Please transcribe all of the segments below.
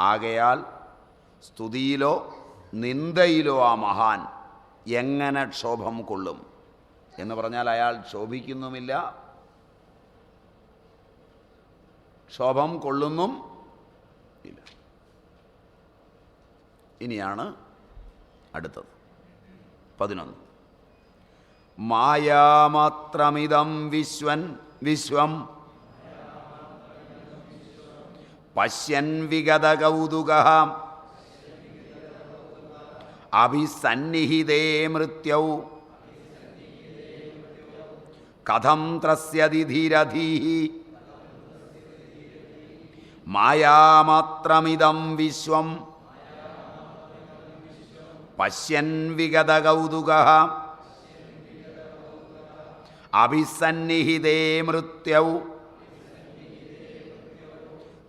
ആകയാൽ സ്തുതിയിലോ നിന്ദയിലോ ആ മഹാൻ എങ്ങനെ ക്ഷോഭം കൊള്ളും? എന്ന് പറഞ്ഞാൽ അയാൾ ക്ഷോഭിക്കുന്നുമില്ല. ക്ഷോഭം കൊള്ളുന്നും ഇല്ല. ഇനിയാണ് അടുത്തത്. പതിനൊന്ന്. മായാമാത്രമിതം വിശ്വൻ വിശ്വം പശ്യൻ വിഗത കൗതുക അഭിസന്നിഹിതേ മൃത്യൗ. കഥം ത്രസ്യതി ധീരധീ മായാമാത്രമിതം വിശ്വം. പശ്യൻ വിഗത കൗതുക അഭിസന്നിഹിതേ മൃത്യൗ.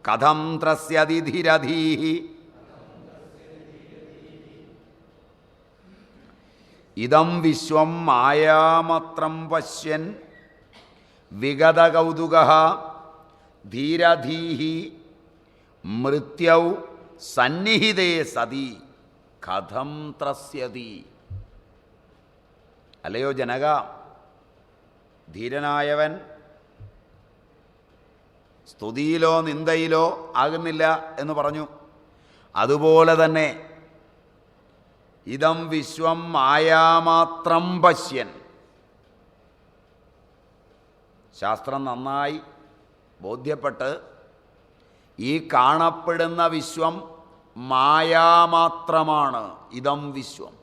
കഥം ത്രസ്യതിധിരധീഹി. ഇതം വിശ്വം മായാമത്രം പശ്യൻ വിഗതകൗതുക ധീരധീഹി മൃത്യൗ സന്നിഹിതേ സതി കഥം ത്രസ്യതി. അല്ലയോ ജനക ധീരനായവൻ സ്തുതിയിലോ നിന്ദയിലോ ആകുന്നില്ല എന്ന് പറഞ്ഞു. അതുപോലെ തന്നെ ഇതം വിശ്വം മായാമാത്രം പശ്യൻ. ശാസ്ത്രം നന്നായി ബോധ്യപ്പെട്ട് ഈ കാണപ്പെടുന്ന വിശ്വം മായാമാത്രമാണ്. ഇതം വിശ്വം.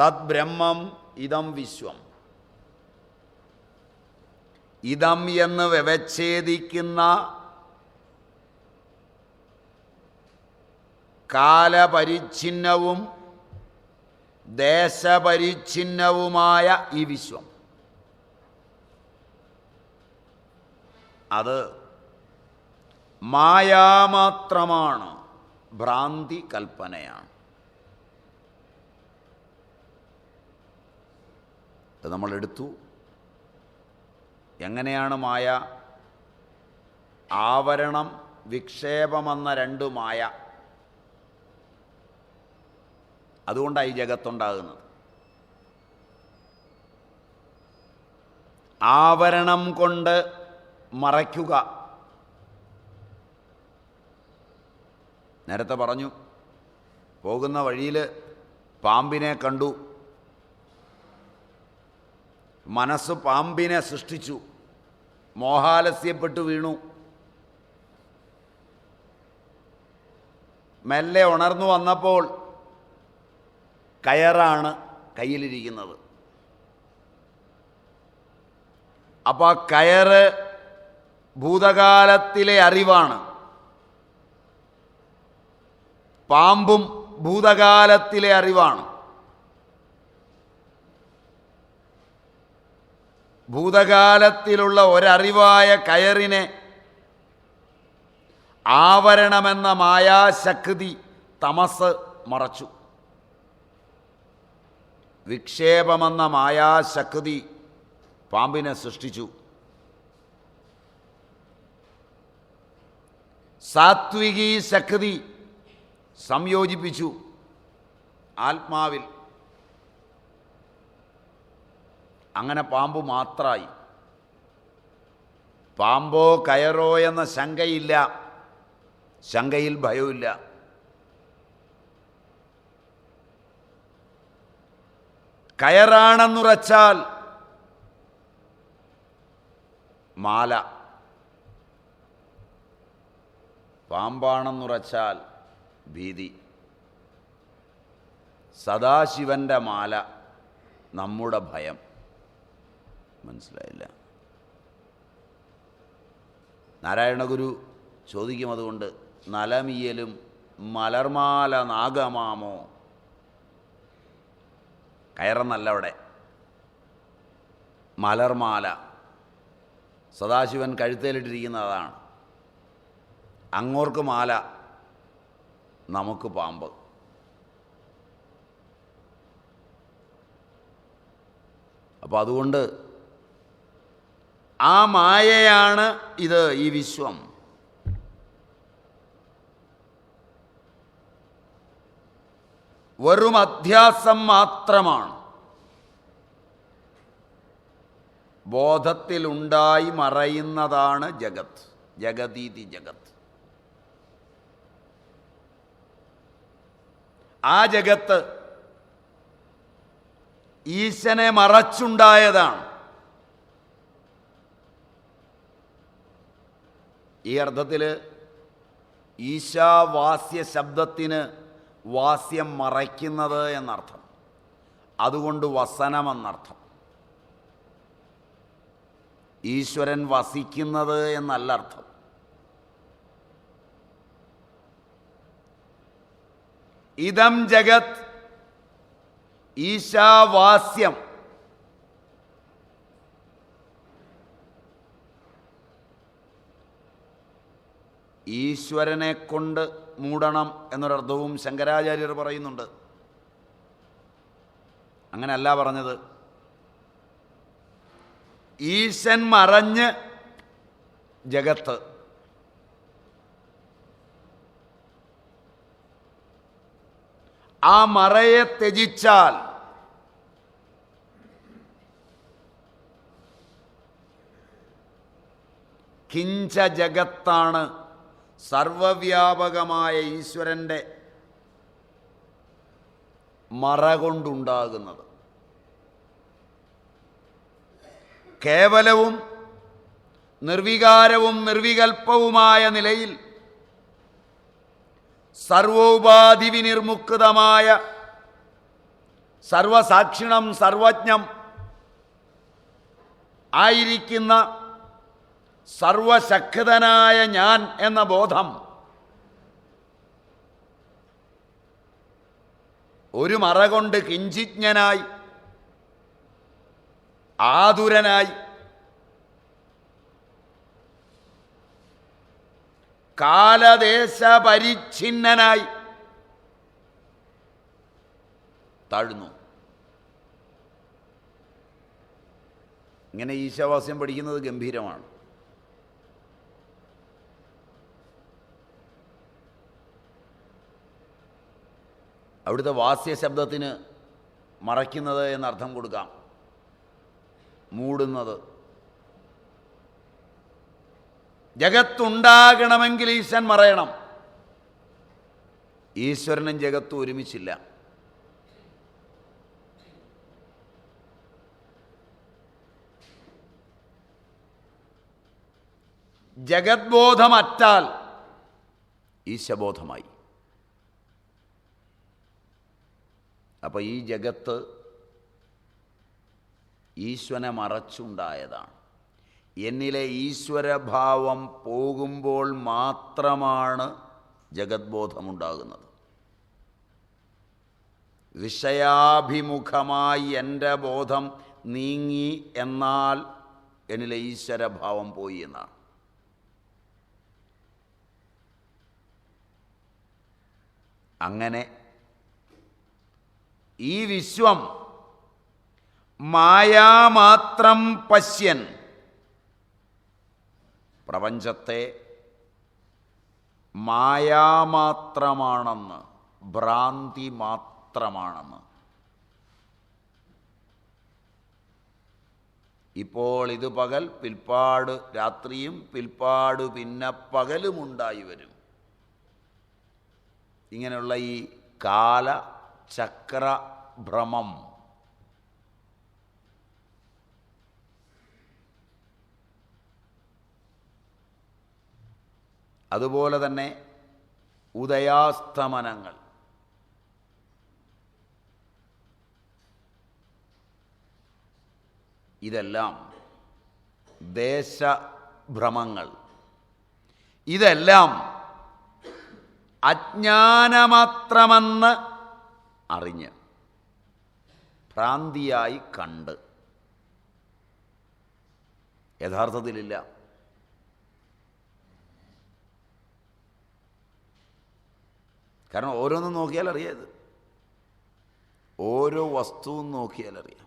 തദ് ബ്രഹ്മം ഇതം വിശ്വം. ഇതം എന്ന് വ്യവച്ഛേദിക്കുന്ന കാലപരിച്ഛിന്നവും ദേശപരിച്ഛിന്നവുമായ ഈ വിശ്വം. അത് മായാമാത്രമാണ് ഭ്രാന്തി കൽപ്പനയാണ്. നമ്മൾ എടുത്തു എങ്ങനെയാണ് മായ? ആവരണം വിക്ഷേപമെന്ന രണ്ടു മായ. അതുകൊണ്ടാണ് ഈ ജഗത്തുണ്ടാകുന്നത്. ആവരണം കൊണ്ട് മറയ്ക്കുക. നേരത്തെ പറഞ്ഞു പോകുന്ന വഴിയിൽ പാമ്പിനെ കണ്ടു. മനസ്സ് പാമ്പിനെ സൃഷ്ടിച്ചു. മോഹാലസ്യപ്പെട്ടു വീണു. മെല്ലെ ഉണർന്നു വന്നപ്പോൾ കയറാണ് കയ്യിലിരിക്കുന്നത്. അപ്പോൾ ആ കയറ് ഭൂതകാലത്തിലെ അറിവാണ്. പാമ്പും ഭൂതകാലത്തിലെ അറിവാണ്. ഭൂതകാലത്തിലുള്ള ഒരറിവായ കയറിനെ ആവരണമെന്ന മായാശക്തി തമസ് മറച്ചു. വിക്ഷേപമെന്ന മായാശക്തി പാമ്പിനെ സൃഷ്ടിച്ചു. സാത്വികീ ശക്തി സംയോജിപ്പിച്ചു ആത്മാവിൽ. അങ്ങനെ പാമ്പ് മാത്രമായി പാമ്പോ കയറോ എന്ന ശങ്കയില്ല. ശങ്കയിൽ ഭയമില്ല കയറാണെന്നുറച്ചാൽ മാല. പാമ്പാണെന്നുറച്ചാൽ ഭീതി. സദാശിവന്റെ മാല നമ്മുടെ ഭയം. മനസ്സിലായില്ല. നാരായണഗുരു ചോദിക്കും അതുകൊണ്ട് നലമിയലും മലർമാല നാഗമാമോ? കയറെന്നല്ല അവിടെ. മലർമാല. സദാശിവൻ കഴുത്തേലിട്ടിരിക്കുന്ന അതാണ് അങ്ങോർക്ക് മാല നമുക്ക് പാമ്പ്. അപ്പോൾ അതുകൊണ്ട് ആ മായയാണ് ഇത് ഈ വിശ്വം. വെറും അധ്യാസം മാത്രമാണ്. ബോധത്തിലുണ്ടായി മറയുന്നതാണ് ജഗത്. ജഗതീതി ജഗത്. ആ ജഗത്ത് ഈശനെ മറച്ചുണ്ടായതാണ്. ഈ അർത്ഥത്തിൽ ഈശാവാസ്യ ശബ്ദത്തിന് വാസ്യം മറയ്ക്കുന്നത് എന്നർത്ഥം. അതുകൊണ്ട് വസനമെന്നർത്ഥം. ഈശ്വരൻ വസിക്കുന്നത് എന്നല്ല അർത്ഥം ഇതം ജഗത് ഈശാവാസ്യം. ഈശ്വരനെ കൊണ്ട് മൂടണം എന്നൊരർത്ഥവും ശങ്കരാചാര്യർ പറയുന്നുണ്ട്. അങ്ങനെയല്ല പറഞ്ഞത്. ഈശൻ മറഞ്ഞ് ജഗത്ത്. ആ മറയെ ത്യജിച്ചാൽ കിഞ്ച ജഗത്താണ് സർവവ്യാപകമായ ഈശ്വരന്റെ മറ കൊണ്ടുണ്ടാകുന്നത് കേവലവും നിർവികാരവും നിർവികൽപ്പവുമായ നിലയിൽ സർവോപാധി വിനിർമുക്തമായ സർവസാക്ഷിണം സർവജ്ഞം ആയിരിക്കുന്ന സർവശക്തനായ ഞാൻ എന്ന ബോധം ഒരു മറ കൊണ്ട് കിഞ്ചിജ്ഞനായി ആതുരനായി കാലദേശ പരിച്ഛിന്നനായി താഴ്ന്നു. ഇങ്ങനെ ഈശാവാസ്യം പഠിക്കുന്നത് ഗംഭീരമാണ്. അവിടുത്തെ വാസ്യ ശബ്ദത്തിന് മറയ്ക്കുന്നത് എന്നർത്ഥം കൊടുക്കാം. മൂടുന്നത്. ജഗത്തുണ്ടാകണമെങ്കിൽ ഈശ്വരൻ മറയണം. ഈശ്വരനും ജഗത്തും ഒരുമിച്ചില്ല. ജഗത്ബോധമറ്റാൽ ഈശബോധമായി അപ്പോൾ ഈ ജഗത്ത് ഈശ്വനെ മറച്ചുണ്ടായതാണ്. എന്നിലെ ഈശ്വരഭാവം പോകുമ്പോൾ മാത്രമാണ് ജഗത്ബോധമുണ്ടാകുന്നത്. വിഷയാഭിമുഖമായി എന്റെ ബോധം നീങ്ങി എന്നാൽ എന്നിലെ ഈശ്വരഭാവം പോയി എന്നാണ്. അങ്ങനെ ഈ വിശ്വം മായാമാത്രം പശ്യൻ. പ്രപഞ്ചത്തെ മായാമാത്രമാണെന്ന് ഭ്രാന്തി മാത്രമാണെന്ന്. ഇപ്പോൾ ഇത് പകൽ പിൽപ്പാട് രാത്രിയും പിൽപ്പാട് പിന്നെ പകലുമുണ്ടായി വരും. ഇങ്ങനെയുള്ള ഈ കാല ചക്രഭ്രമം അതുപോലെ തന്നെ ഉദയാസ്തമനങ്ങൾ. ഇതെല്ലാം ദേശഭ്രമങ്ങൾ. ഇതെല്ലാം അജ്ഞാനമാത്രമെന്ന് അറിഞ്ഞ്. ഭ്രാന്തിയായി കണ്ട്. യഥാർത്ഥത്തിലില്ല. കാരണം ഓരോന്നും നോക്കിയാൽ അറിയാം ഇത്. ഓരോ വസ്തുവും നോക്കിയാൽ അറിയാം.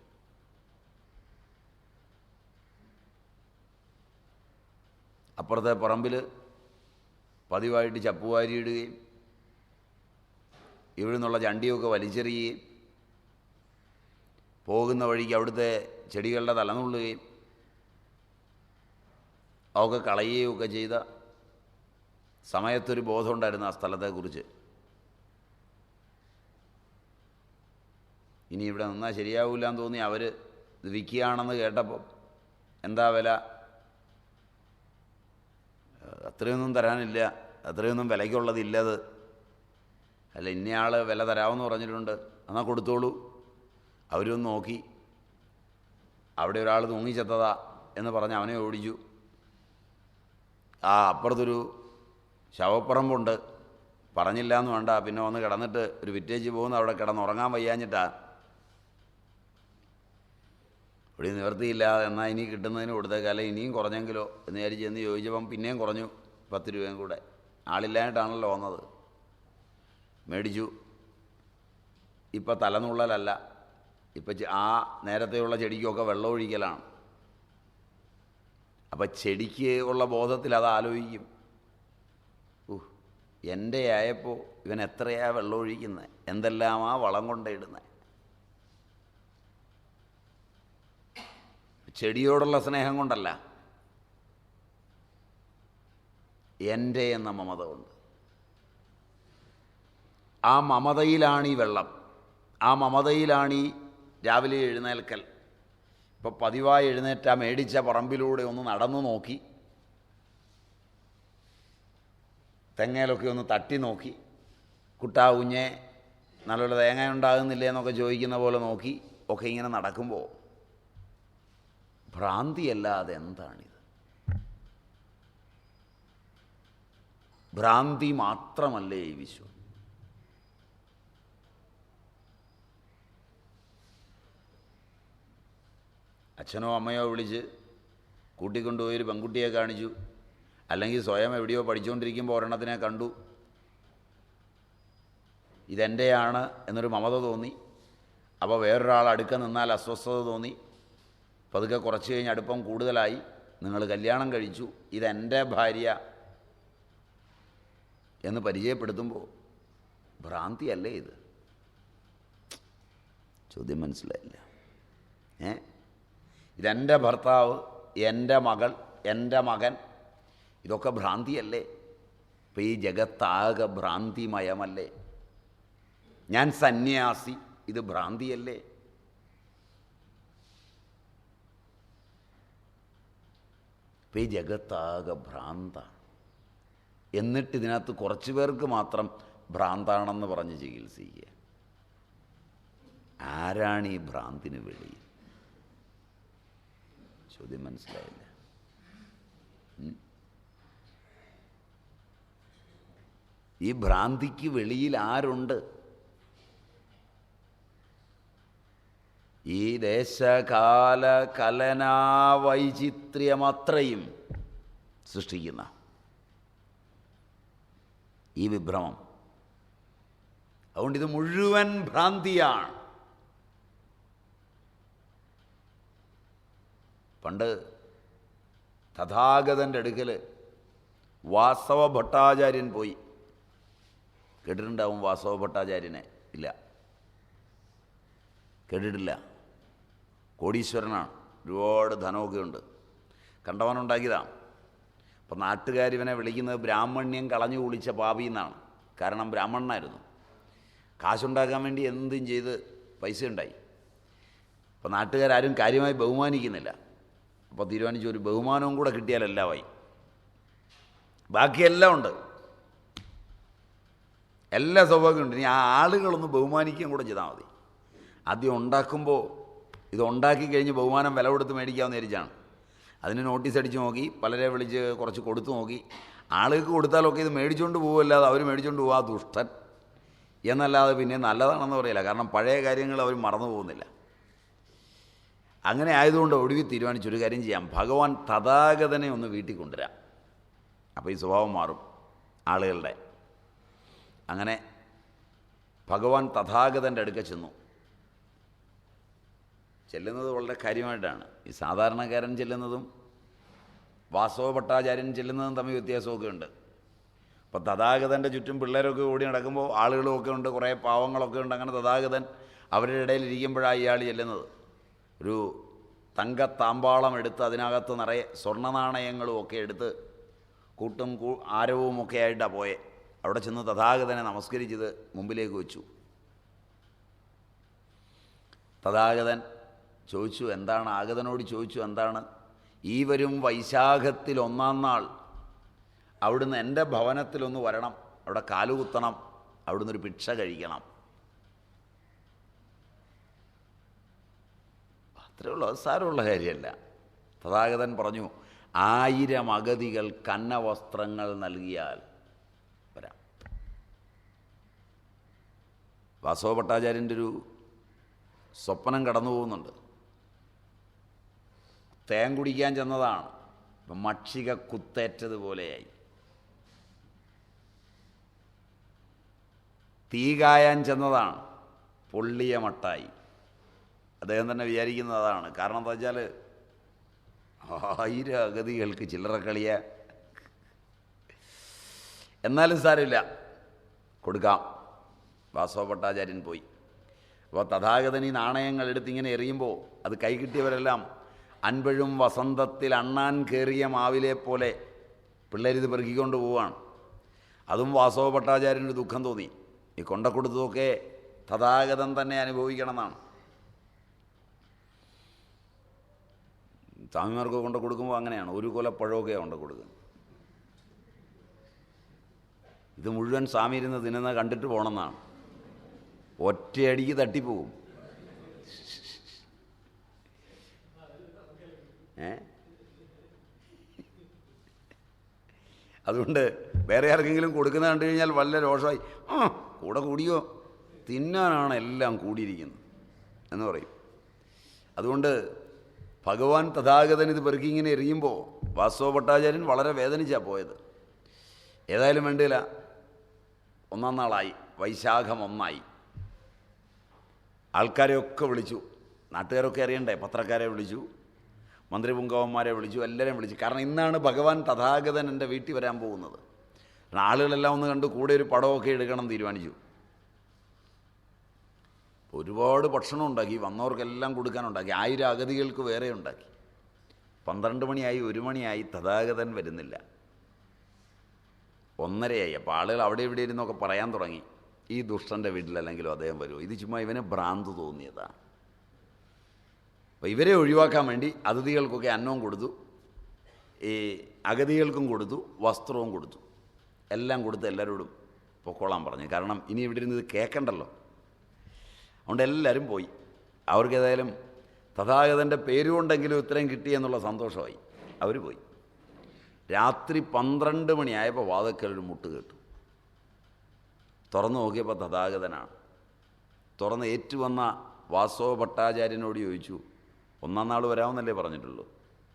അപ്പുറത്തെ പറമ്പിൽ പതിവായിട്ട് ചപ്പുവാരിയിടുകയും ഇവിടെ നിന്നുള്ള ചണ്ടിയൊക്കെ വലിച്ചെറിയുകയും പോകുന്ന വഴിക്ക് അവിടുത്തെ ചെടികളുടെ തലനുള്ളുകയും ഒക്കെ ചെയ്ത സമയത്തൊരു ബോധമുണ്ടായിരുന്നു ആ സ്ഥലത്തെക്കുറിച്ച്. ഇനി ഇവിടെ നിന്നാൽ ശരിയാവില്ല എന്ന് തോന്നി അവർ ഇത് വിൽക്കുകയാണെന്ന് കേട്ടപ്പോൾ എന്താ വില? അത്രയൊന്നും തരാനില്ല അത്രയൊന്നും വിലയ്ക്കുള്ളതില്ലത് അല്ല ഇന്നയാൾ വില തരാമെന്ന് പറഞ്ഞിട്ടുണ്ട്. എന്നാൽ കൊടുത്തോളൂ. അവരൊന്ന് നോക്കി. അവിടെ ഒരാൾ തൂങ്ങിച്ചെത്തതാ എന്ന് പറഞ്ഞ് അവനെ ഓടിച്ചു. ആ അപ്പുറത്തൊരു ശവപ്പറമ്പുണ്ട്. പറഞ്ഞില്ല എന്ന് വേണ്ട. പിന്നെ വന്ന് കിടന്നിട്ട് ഒരു വിറ്റേജ് പോകുന്ന. അവിടെ കിടന്നുറങ്ങാൻ വയ്യാഞ്ഞിട്ടാ. ഇവിടെ നിവർത്തിയില്ല. എന്നാൽ ഇനി കിട്ടുന്നതിന് കൊടുത്തേക്കാല ഇനിയും കുറഞ്ഞെങ്കിലോ എന്ന് വിചാരിച്ച് ചെന്ന് ചോദിച്ചപ്പം പിന്നെയും കുറഞ്ഞു പത്ത് രൂപയും കൂടെ. ആളില്ലായിട്ടാണല്ലോ വന്നത്. മേടിച്ചു. ഇപ്പം തലനുള്ളലല്ല. ഇപ്പം ആ നേരത്തെയുള്ള ചെടിക്കൊക്കെ വെള്ളമൊഴിക്കലാണ് അപ്പം ചെടിക്ക് ഉള്ള ബോധത്തിൽ അത് ആലോചിക്കും. ഊഹ് എന്റെ ആയപ്പോൾ ഇവൻ എത്രയാ വെള്ളമൊഴിക്കുന്നത് എന്തെല്ലാമാ വളം കൊണ്ടിടുന്നത് ചെടിയോടുള്ള സ്നേഹം കൊണ്ടല്ല. എന്റെ എന്ന മമത കൊണ്ട്. ആ മമതയിലാണ് ഈ വെള്ളം. ആ മമതയിലാണ് ഈ രാവിലെ എഴുന്നേൽക്കൽ. ഇപ്പോൾ പതിവായി എഴുന്നേറ്റ മേടിച്ച പറമ്പിലൂടെ ഒന്ന് നടന്നു നോക്കി. തെങ്ങയിലൊക്കെ ഒന്ന് തട്ടി നോക്കി. കുട്ടാ കുഞ്ഞെ നല്ലൊരു തേങ്ങ ഉണ്ടാകുന്നില്ലേ എന്നൊക്കെ ചോദിക്കുന്ന പോലെ നോക്കി. ഒക്കെ ഇങ്ങനെ നടക്കുമ്പോൾ ഭ്രാന്തിയല്ലാതെ എന്താണിത്? ഭ്രാന്തി മാത്രമല്ലേ ഈ വിശ്വം? അച്ഛനോ അമ്മയോ വിളിച്ച് കൂട്ടിക്കൊണ്ടുപോയി ഒരു പെൺകുട്ടിയെ കാണിച്ചു. അല്ലെങ്കിൽ സ്വയം എവിടെയോ പഠിച്ചുകൊണ്ടിരിക്കുമ്പോൾ ഒരെണ്ണത്തിനെ കണ്ടു. ഇതെന്റെയാണ് എന്നൊരു മമത തോന്നി. അപ്പോൾ വേറൊരാൾ അടുക്ക നിന്നാൽ അസ്വസ്ഥത തോന്നി. പതുക്കെ കുറച്ച് കഴിഞ്ഞ് അടുപ്പം കൂടുതലായി. നിങ്ങൾ കല്യാണം കഴിച്ചു. ഇതെന്റെ ഭാര്യ എന്ന് പരിചയപ്പെടുത്തുമ്പോൾ ഭ്രാന്തിയല്ലേ ഇത്? ചോദ്യം മനസ്സിലായില്ല. ഏ? ഇതെന്റെ ഭർത്താവ് എന്റെ മകൾ എന്റെ മകൻ ഇതൊക്കെ ഭ്രാന്തിയല്ലേ? ഇപ്പം ഈ ജഗത്താകെ ഭ്രാന്തിമയമല്ലേ? ഞാൻ സന്യാസി ഇത് ഭ്രാന്തിയല്ലേ? ഇപ്പം ഈ ജഗത്താകെ ഭ്രാന്താണ് എന്നിട്ട് ഇതിനകത്ത് കുറച്ച് പേർക്ക് മാത്രം ഭ്രാന്താണെന്ന് പറഞ്ഞ് ചികിത്സിക്കുക. ആരാണ് ഈ ഭ്രാന്തിന് വെളിയിൽ? ചോദ്യം മനസ്സിലായില്ല? ഈ ഭ്രാന്തിക്ക് വെളിയിൽ ആരുണ്ട്? ഈ ദേശകാല കലനാവൈചിത്ര്യമത്രയും സൃഷ്ടിക്കുന്ന ഈ വിഭ്രമം. അതുകൊണ്ട് ഇത് മുഴുവൻ ഭ്രാന്തിയാണ്. പണ്ട് തഥാഗതന്റെ അടുക്കൽ വാസവ ഭട്ടാചാര്യൻ പോയി. കേട്ടിട്ടുണ്ടാവും വാസവ ഭട്ടാചാര്യനെ ഇല്ല. കേട്ടിട്ടില്ല. കോടീശ്വരനാണ്. ഒരുപാട് ധനമൊക്കെ ഉണ്ട് കണ്ടവനുണ്ടാക്കിയതാണ് അപ്പം നാട്ടുകാരിവനെ വിളിക്കുന്നത് ബ്രാഹ്മണ്യം കളഞ്ഞു കുളിച്ച പാപി എന്നാണ്. കാരണം ബ്രാഹ്മണനായിരുന്നു. കാശുണ്ടാക്കാൻ വേണ്ടി എന്തും ചെയ്ത് പൈസ ഉണ്ടായി അപ്പോൾ നാട്ടുകാരും കാര്യമായി ബഹുമാനിക്കുന്നില്ല. അപ്പോൾ തീരുമാനിച്ചു ഒരു ബഹുമാനവും കൂടെ കിട്ടിയാൽ എല്ലാമായി. ബാക്കിയെല്ലാം ഉണ്ട്. എല്ലാ സൗഭാഗ്യമുണ്ട് ഇനി ആ ആളുകളൊന്ന് ബഹുമാനിക്കുകയും കൂടെ ചെയ്താൽ മതി. ആദ്യം ഉണ്ടാക്കുമ്പോൾ ഇത് ഉണ്ടാക്കി കഴിഞ്ഞ് ബഹുമാനം വില കൊടുത്ത് മേടിക്കാമെന്ന് വിചാരിച്ചാണ്. അതിന് നോട്ടീസ് അടിച്ച് നോക്കി പലരെ വിളിച്ച് കുറച്ച് കൊടുത്തു നോക്കി. ആളുകൾക്ക് കൊടുത്താലൊക്കെ ഇത് മേടിച്ചുകൊണ്ട് പോകുമല്ലാതെ അവർ മേടിച്ചുകൊണ്ട് പോവാ ദുഷ്ടൻ. എന്നല്ലാതെ പിന്നെ നല്ലതാണെന്ന് പറയില്ല. കാരണം പഴയ കാര്യങ്ങൾ അവർ മറന്നു പോകുന്നില്ല. അങ്ങനെ ആയതുകൊണ്ട് ഒടുവിൽ തീരുമാനിച്ച് ഒരു കാര്യം ചെയ്യാം. ഭഗവാൻ തഥാഗതനെ ഒന്ന് വീട്ടിൽ കൊണ്ടുവരാം. അപ്പോൾ ഈ സ്വഭാവം മാറും ആളുകളുടെ. അങ്ങനെ ഭഗവാൻ തഥാഗതന്റെ അടുക്ക ചെന്നു. ചെല്ലുന്നത് വളരെ കാര്യമായിട്ടാണ്. ഈ സാധാരണക്കാരൻ ചെല്ലുന്നതും വാസവ ഭട്ടാചാര്യൻ ചെല്ലുന്നതും തമ്മിൽ വ്യത്യാസമൊക്കെ ഉണ്ട്. അപ്പോൾ തഥാഗതന്റെ ചുറ്റും പിള്ളേരൊക്കെ ഓടി നടക്കുമ്പോൾ ആളുകളുമൊക്കെ ഉണ്ട് കുറേ പാവങ്ങളൊക്കെ ഉണ്ട്. അങ്ങനെ തഥാഗതൻ അവരുടെ ഇടയിൽ ഇരിക്കുമ്പോഴാണ് ഇയാൾ ചെല്ലുന്നത്. ഒരു തങ്കത്താമ്പാളം എടുത്ത് അതിനകത്ത് നിറയെ സ്വർണ നാണയങ്ങളും ഒക്കെ എടുത്ത് കൂട്ടും കൂ ആരവും ഒക്കെ ആയിട്ടാണ് പോയെ. അവിടെ ചെന്ന് തഥാഗതനെ നമസ്കരിച്ചത് മുമ്പിലേക്ക് വെച്ചു. തഥാഗതൻ ചോദിച്ചു എന്താണ്? ആഗതനോട് ചോദിച്ചു എന്താണ്? ഈ വരും വൈശാഖത്തിൽ ഒന്നാം നാൾ. അവിടുന്ന് എന്റെ ഭവനത്തിലൊന്ന് വരണം. അവിടെ കാലുകുത്തണം. അവിടുന്ന് ഒരു ഭിക്ഷ കഴിക്കണം. അത്രേ ഉള്ളൂ അത് സാരമുള്ള കാര്യമല്ല. തഥാഗതൻ പറഞ്ഞു ആയിരം അഗതികൾ കന്നവസ്ത്രങ്ങൾ നൽകിയാൽ വരാം. വാസവ ഭട്ടാചാര്യന്റെ ഒരു സ്വപ്നം കടന്നു പോകുന്നുണ്ട്. തേൻ കുടിക്കാൻ ചെന്നതാണ് ഇപ്പം മക്ഷിക കുത്തേറ്റതുപോലെയായി തീ കായാൻ ചെന്നതാണ് പൊള്ളിയ മട്ടായി. അദ്ദേഹം തന്നെ വിചാരിക്കുന്നത് അതാണ് കാരണം എന്താ വെച്ചാൽ ആയിരം അഗതികൾക്ക് ചില്ലറ കളിയ. എന്നാലും സാരമില്ല. കൊടുക്കാം. വാസവ ഭട്ടാചാര്യൻ പോയി. അപ്പോൾ തഥാഗതൻ ഈ നാണയങ്ങൾ എടുത്ത് ഇങ്ങനെ എറിയുമ്പോൾ അത് കൈ കിട്ടിയവരെല്ലാം അൻപഴും വസന്തത്തിൽ അണ്ണാൻ കയറിയ മാവിലെ പോലെ പിള്ളേരിത് പെറുക്കിക്കൊണ്ട് പോവുകയാണ്. അതും വാസവ ഭട്ടാചാര്യന് ദുഃഖം തോന്നി. ഈ കൊണ്ട കൊടുത്തതൊക്കെ തഥാഗതം തന്നെ അനുഭവിക്കണം എന്നാണ് സ്വാമിമാർക്ക് കൊണ്ട് കൊടുക്കുമ്പോൾ അങ്ങനെയാണ്. ഒരു കൊല പഴമൊക്കെ കൊണ്ട് കൊടുക്കുന്നത് ഇത് മുഴുവൻ സ്വാമി ഇരുന്ന് തിന്നുന്ന കണ്ടിട്ട് പോകണമെന്നാണ് ഒറ്റയടിക്ക് തട്ടിപ്പോവും. ഏ? അതുകൊണ്ട് വേറെ ആർക്കെങ്കിലും കൊടുക്കുന്ന കണ്ടു കഴിഞ്ഞാൽ വല്ല രോഷമായി ആ കൂടെ കൂടിയോ? തിന്നാനാണ് എല്ലാം കൂടിയിരിക്കുന്നത്. എന്ന് പറയും. അതുകൊണ്ട് ഭഗവാൻ തഥാഗതൻ ഇത് പെറുക്കി ഇങ്ങനെ എറിയുമ്പോൾ വാസ്തവ ഭട്ടാചാര്യൻ വളരെ വേദനിച്ചാണ് പോയത്. ഏതായാലും വേണ്ടിയില്ല ഒന്നാം നാളായി. വൈശാഖം ഒന്നായി. ആൾക്കാരെയൊക്കെ വിളിച്ചു. നാട്ടുകാരൊക്കെ അറിയണ്ടേ? പത്രക്കാരെ വിളിച്ചു. മന്ത്രി പുങ്കവന്മാരെ വിളിച്ചു. എല്ലാവരെയും വിളിച്ചു. കാരണം ഇന്നാണ് ഭഗവാൻ തഥാഗതൻ എന്റെ വീട്ടിൽ വരാൻ പോകുന്നത്. ആളുകളെല്ലാം ഒന്ന് കണ്ട് കൂടെ ഒരു പടമൊക്കെ എടുക്കണം തീരുമാനിച്ചു. ഒരുപാട് ഭക്ഷണം ഉണ്ടാക്കി വന്നവർക്കെല്ലാം കൊടുക്കാനുണ്ടാക്കി ആയിരം അഗതികൾക്ക് വേറെ ഉണ്ടാക്കി. പന്ത്രണ്ട് മണിയായി ഒരു മണിയായി തഥാഗതൻ വരുന്നില്ല. ഒന്നരയായി. അപ്പോൾ ആളുകൾ അവിടെ ഇവിടെ ഇരുന്നൊക്കെ പറയാൻ തുടങ്ങി. ഈ ദുഷ്ടന്റെ വീട്ടിലല്ലെങ്കിലും അദ്ദേഹം വരുമോ ഇത് ചുമ്മാ ഇവനെ ഭ്രാന്ത് തോന്നിയതാണ് അപ്പോൾ ഇവരെ ഒഴിവാക്കാൻ വേണ്ടി അതിഥികൾക്കൊക്കെ അന്നവും കൊടുത്തു. ഈ അഗതികൾക്കും കൊടുത്തു വസ്ത്രവും കൊടുത്തു. എല്ലാം കൊടുത്ത് എല്ലാവരോടും പൊക്കോളാൻ പറഞ്ഞു. കാരണം ഇനി ഇവിടെ ഇരുന്ന് ഇത് കേൾക്കണ്ടല്ലോ. അതുകൊണ്ട് എല്ലാവരും പോയി. അവർക്ക് ഏതായാലും തഥാഗതന്റെ പേരുകൊണ്ടെങ്കിലും ഇത്രയും കിട്ടി എന്നുള്ള സന്തോഷമായി. അവർ പോയി. രാത്രി പന്ത്രണ്ട് മണിയായപ്പോൾ വാതക്കൽ ഒരു മുട്ട് കേട്ടു. തുറന്നു നോക്കിയപ്പോൾ തഥാഗതനാണ്. തുറന്ന് ഏറ്റുവന്ന വാസവ ഭട്ടാചാര്യനോട് ചോദിച്ചു ഒന്നാം നാൾ വരാമെന്നല്ലേ പറഞ്ഞിട്ടുള്ളൂ?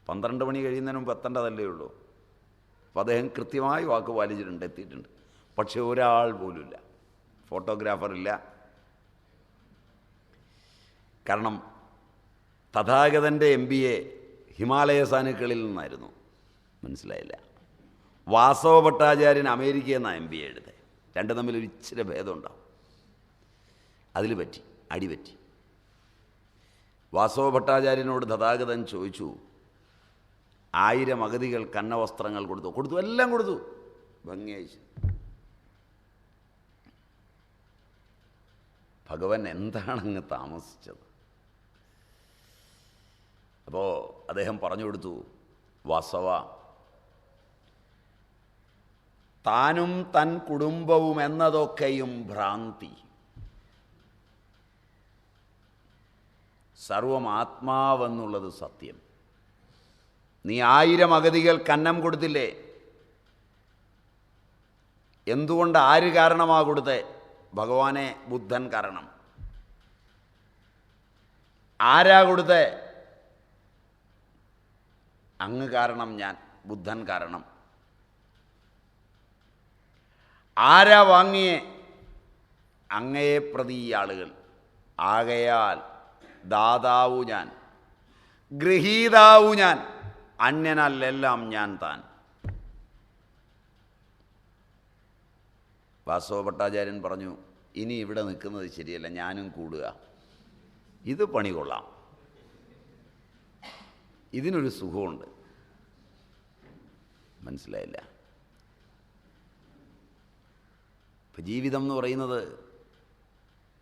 പന്ത്രണ്ട് മണി കഴിയുന്നതിന് മുമ്പ് എത്തേണ്ടതല്ലേ ഉള്ളൂ? അപ്പോൾ അദ്ദേഹം കൃത്യമായി വാക്ക് പാലിച്ചിട്ടുണ്ട് എത്തിയിട്ടുണ്ട്. പക്ഷേ ഒരാൾ പോലുമില്ല. ഫോട്ടോഗ്രാഫറില്ല. കാരണം തഥാഗതന്റെ എം ബി എ ഹിമാലയ സാനുക്കളിൽ നിന്നായിരുന്നു. മനസ്സിലായില്ല. വാസവ ഭട്ടാചാര്യൻ അമേരിക്കയിൽ നിന്നാണ് എം ബി എ എടുത്തത് രണ്ട് തമ്മിൽ ഒരു ഇച്ചിരി ഭേദമുണ്ടാവും. അതിൽ പറ്റി അടി പറ്റി. വാസവ ഭട്ടാചാര്യനോട് തഥാഗതൻ ചോദിച്ചു ആയിരം അഗതികൾ കന്നവസ്ത്രങ്ങൾ കൊടുത്തു. കൊടുത്തു എല്ലാം കൊടുത്തു. ഭംഗിയായി. ഭഗവൻ എന്താണങ്ങ് താമസിച്ചത്? അപ്പോൾ അദ്ദേഹം പറഞ്ഞു കൊടുത്തു വാസവ താനും തൻ കുടുംബവും എന്നതൊക്കെയും ഭ്രാന്തി. സർവം ആത്മാവെന്നുള്ളത് സത്യം. നീ ആയിരം അഗതികൾ കന്നം കൊടുത്തില്ലേ? എന്തുകൊണ്ട് ആര് കാരണമാ കൊടുത്തേ ഭഗവാനെ ബുദ്ധൻ കാരണം. ആരാ കൊടുത്തേ? അങ്ങ് കാരണം ഞാൻ ബുദ്ധൻ കാരണം. ആരാ വാങ്ങിയേ? അങ്ങയെ പ്രതി ഈ ആളുകൾ ആകയാൽ ദാതാവു ഞാൻ ഗൃഹീതാവു ഞാൻ അന്യനല്ലെല്ലാം ഞാൻ താൻ. വാസവ ഭട്ടാചാര്യൻ പറഞ്ഞു ഇനി ഇവിടെ നിൽക്കുന്നത് ശരിയല്ല ഞാനും കൂടുക. ഇത് പണി കൊള്ളാം. ഇതിനൊരു സുഖമുണ്ട്. മനസ്സിലായില്ല. ഇപ്പം ജീവിതം എന്ന് പറയുന്നത്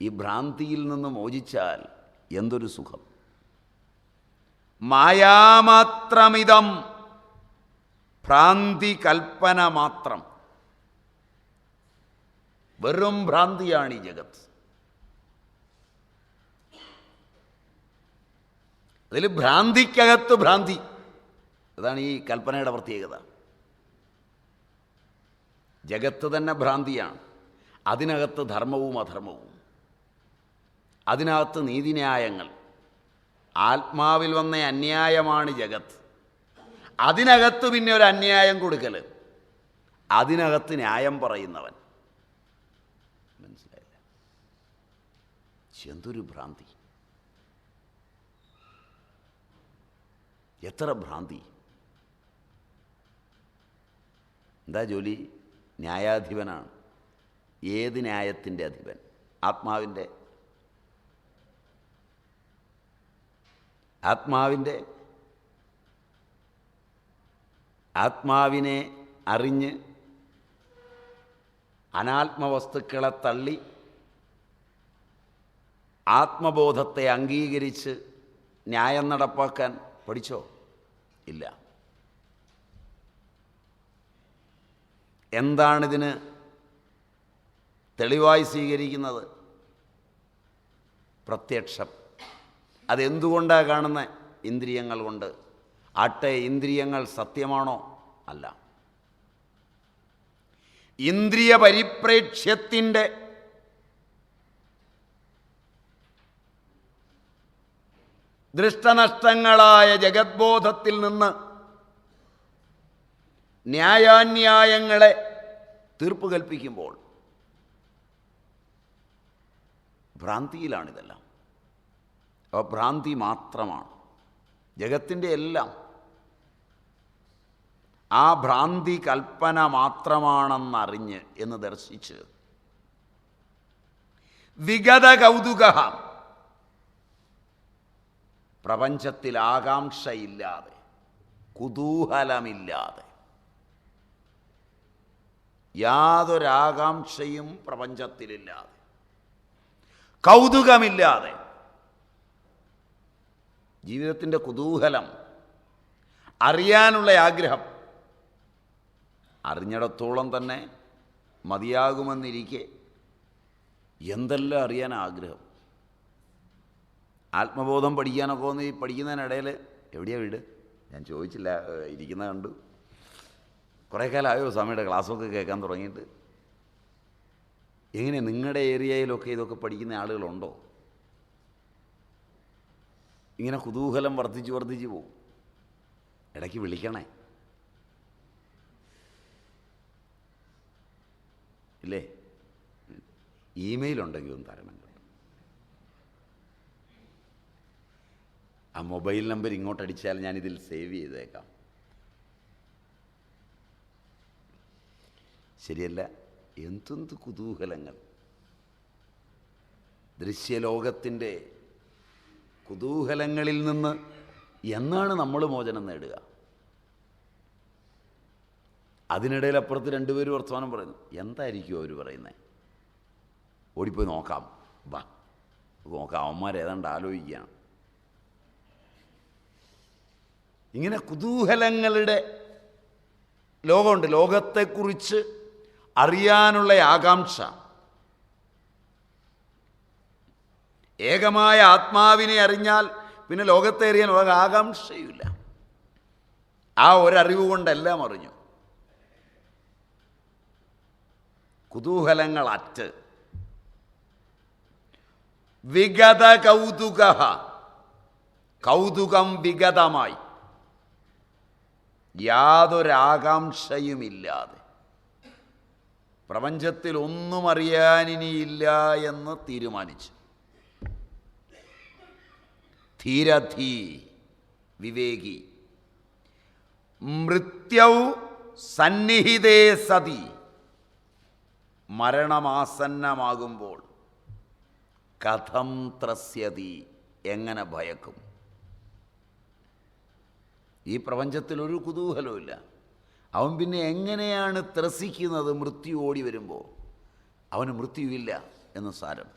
ഈ ഭ്രാന്തിയിൽ നിന്ന് മോചിച്ചാൽ എന്തൊരു സുഖം? മായാമാത്രമിതം ഭ്രാന്തി കൽപ്പന മാത്രം. വെറും ഭ്രാന്തിയാണ് ഈ ജഗത്ത്. അതിൽ ഭ്രാന്തിക്കകത്ത് ഭ്രാന്തി. അതാണ് ഈ കൽപ്പനയുടെ പ്രത്യേകത. ജഗത്ത് തന്നെ ഭ്രാന്തിയാണ്. അതിനകത്ത് ധർമ്മവും അധർമ്മവും. അതിനകത്ത് നീതിന്യായങ്ങൾ. ആത്മാവിൽ വന്ന അന്യായമാണ് ജഗത്ത്. അതിനകത്ത് പിന്നെ ഒരു അന്യായം കൊടുക്കൽ അതിനകത്ത് ന്യായം പറയുന്നവൻ. മനസ്സിലായില്ല? എന്തൊരു ഭ്രാന്തി. എത്ര ഭ്രാന്തി. എന്താ ജോലി? ന്യായാധിപനാണ്. ഏത് ന്യായത്തിന്റെ അധിപൻ? ആത്മാവിന്റെ ആത്മാവിന്റെ ആത്മാവിനെ അറിഞ്ഞ് അനാത്മവസ്തുക്കളെ തള്ളി ആത്മബോധത്തെ അംഗീകരിച്ച് ന്യായം നടപ്പാക്കാൻ പഠിച്ചോ? ഇല്ല. എന്താണിതിന് തെളിവായി സ്വീകരിക്കുന്നത്? പ്രത്യക്ഷം. അതെന്തുകൊണ്ടാണ് കാണുന്നത് ഇന്ദ്രിയങ്ങൾ കൊണ്ട്. ആട്ടെ ഇന്ദ്രിയങ്ങൾ സത്യമാണോ? അല്ല. ഇന്ദ്രിയ പരിപ്രേക്ഷ്യത്തിന്റെ ദൃഷ്ടനഷ്ടങ്ങളായ ജഗത്ബോധത്തിൽ നിന്ന് ന്യായാന്യായങ്ങളെ തീർപ്പ് കൽപ്പിക്കുമ്പോൾ ഭ്രാന്തിയിലാണിതെല്ലാം. അപ്പോൾ ഭ്രാന്തി മാത്രമാണ്. ജഗത്തിന്റെ എല്ലാം. ആ ഭ്രാന്തി കൽപ്പന മാത്രമാണെന്നറിഞ്ഞ് എന്ന് ദർശിച്ച് വിഗത കൗതുക പ്രപഞ്ചത്തിൽ ആകാംക്ഷയില്ലാതെ കുതൂഹലമില്ലാതെ. യാതൊരാകാംക്ഷയും പ്രപഞ്ചത്തിലില്ലാതെ. കൗതുകമില്ലാതെ. ജീവിതത്തിന്റെ കുതൂഹലം അറിയാനുള്ള ആഗ്രഹം അറിഞ്ഞിടത്തോളം തന്നെ മതിയാകുമെന്നിരിക്കെ എന്തെല്ലാം അറിയാൻ ആഗ്രഹം ആത്മബോധം പഠിക്കാനൊക്കെ വന്ന് ഈ പഠിക്കുന്നതിനിടയിൽ എവിടെയാണ് വീട്? ഞാൻ ചോദിച്ചില്ല ഇരിക്കുന്ന കണ്ടു. കുറേ കാലമായോ സ്വാമിയുടെ ക്ലാസ്സൊക്കെ കേൾക്കാൻ തുടങ്ങിയിട്ട്. എങ്ങനെ നിങ്ങളുടെ ഏരിയയിലൊക്കെ ഇതൊക്കെ പഠിക്കുന്ന ആളുകളുണ്ടോ? ഇങ്ങനെ കുതൂഹലം വർദ്ധിച്ച് വർദ്ധിച്ച് പോകും ഇടയ്ക്ക് വിളിക്കണേ. ഇല്ലേ? ഇമെയിൽ ഉണ്ടെങ്കിൽ ഒന്ന് തരണം കേട്ടോ ആ മൊബൈൽ നമ്പർ ഇങ്ങോട്ട് അടിച്ചാൽ ഞാനിതിൽ സേവ് ചെയ്തേക്കാം. ശരിയല്ല എന്തെന്ത് കുതൂഹലങ്ങൾ. ദൃശ്യലോകത്തിന്റെ കുതൂഹലങ്ങളിൽ നിന്ന് എന്നാണ് നമ്മൾ മോചനം നേടുക? അതിനിടയിൽ അപ്പുറത്ത് രണ്ടുപേരും വർത്തമാനം പറയുന്നു. എന്തായിരിക്കും അവർ പറയുന്നത് ഓടിപ്പോയി നോക്കാം. വാ. നോക്കാം അവന്മാർ ഏതാണ്ട് ആലോചിക്കുകയാണ്. ഇങ്ങനെ കുതൂഹലങ്ങളുടെ ലോകമുണ്ട്. ലോകത്തെക്കുറിച്ച് അറിയാനുള്ള ആകാംക്ഷ. ഏകമായ ആത്മാവിനെ അറിഞ്ഞാൽ പിന്നെ ലോകത്തെ അറിയാൻ ഒരു ആകാംക്ഷയുമില്ല. ആ ഒരറിവ് കൊണ്ടെല്ലാം അറിഞ്ഞു. കുതൂഹലങ്ങൾ അറ്റ് വിഗത കൗതുക കൗതുകം വിഗതമായി. യാതൊരാകാംക്ഷയുമില്ലാതെ. പ്രപഞ്ചത്തിൽ ഒന്നും അറിയാനിനിയില്ല എന്ന് തീരുമാനിച്ചു. ധീരധീ വിവേകി. മൃത്യൗ സന്നിഹിതേ സതി. മരണമാസന്നമാകുമ്പോൾ കഥം ത്രസ്യതി. എങ്ങനെ ഭയക്കും? ഈ പ്രപഞ്ചത്തിൽ ഒരു കുതൂഹലവുമില്ല അവൻ പിന്നെ എങ്ങനെയാണ് ത്രസിക്കുന്നത് മൃത്യു ഓടി വരുമ്പോൾ അവന് മൃത്യുവില്ല എന്ന് സാരം.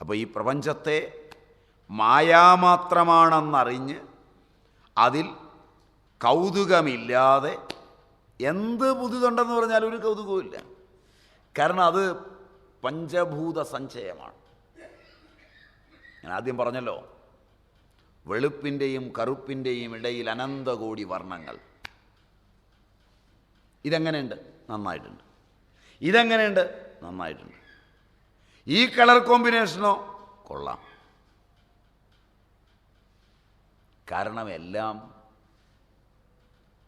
അപ്പോൾ ഈ പ്രപഞ്ചത്തെ മായാമാത്രമാണെന്നറിഞ്ഞ് അതിൽ കൗതുകമില്ലാതെ എന്ത് പുതുതുണ്ടെന്ന് പറഞ്ഞാൽ ഒരു കൗതുകവുമില്ല കാരണം അത് പഞ്ചഭൂത സഞ്ചയമാണ്. ഞാൻ ആദ്യം പറഞ്ഞല്ലോ വെളുപ്പിന്റെയും കറുപ്പിന്റെയും ഇടയിൽ അനന്തകോടി വർണങ്ങൾ. ഇതെങ്ങനെയുണ്ട്? നന്നായിട്ടുണ്ട്. ഇതെങ്ങനെയുണ്ട്? നന്നായിട്ടുണ്ട്. ഈ കളർ കോമ്പിനേഷനോ കൊള്ളാം. കാരണം എല്ലാം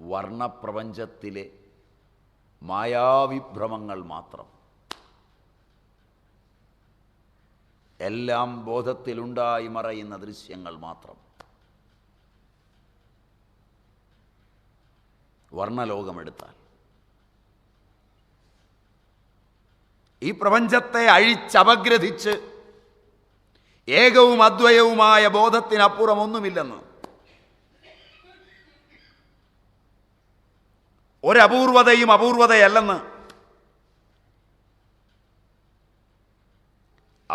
വർണപ്രപഞ്ചത്തിലെ മായാവിഭ്രമങ്ങൾ മാത്രം. എല്ലാം ബോധത്തിലുണ്ടായി മറയുന്ന ദൃശ്യങ്ങൾ മാത്രം. വർണലോകമെടുത്താൽ. ഈ പ്രപഞ്ചത്തെ അഴിച്ചപഗ്രഥിച്ച് ഏകവും അദ്വയവുമായ ബോധത്തിനപ്പുറം ഒന്നുമില്ലെന്ന്. ഒരപൂർവതയും അപൂർവതയല്ലെന്ന്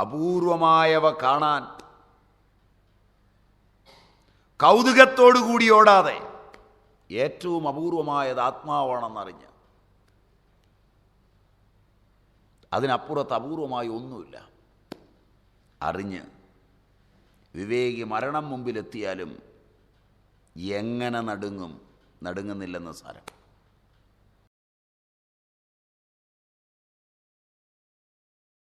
അപൂർവമായവ കാണാൻ. കൗതുകത്തോടു കൂടി ഓടാതെ ഏറ്റവും അപൂർവമായത് ആത്മാവാണെന്നറിഞ്ഞ്. അതിനപ്പുറത്ത് അപൂർവമായി ഒന്നുമില്ല. അറിഞ്ഞ് വിവേകി മരണം മുമ്പിലെത്തിയാലും എങ്ങനെ നടുങ്ങും നടുങ്ങുന്നില്ലെന്ന് സാരം.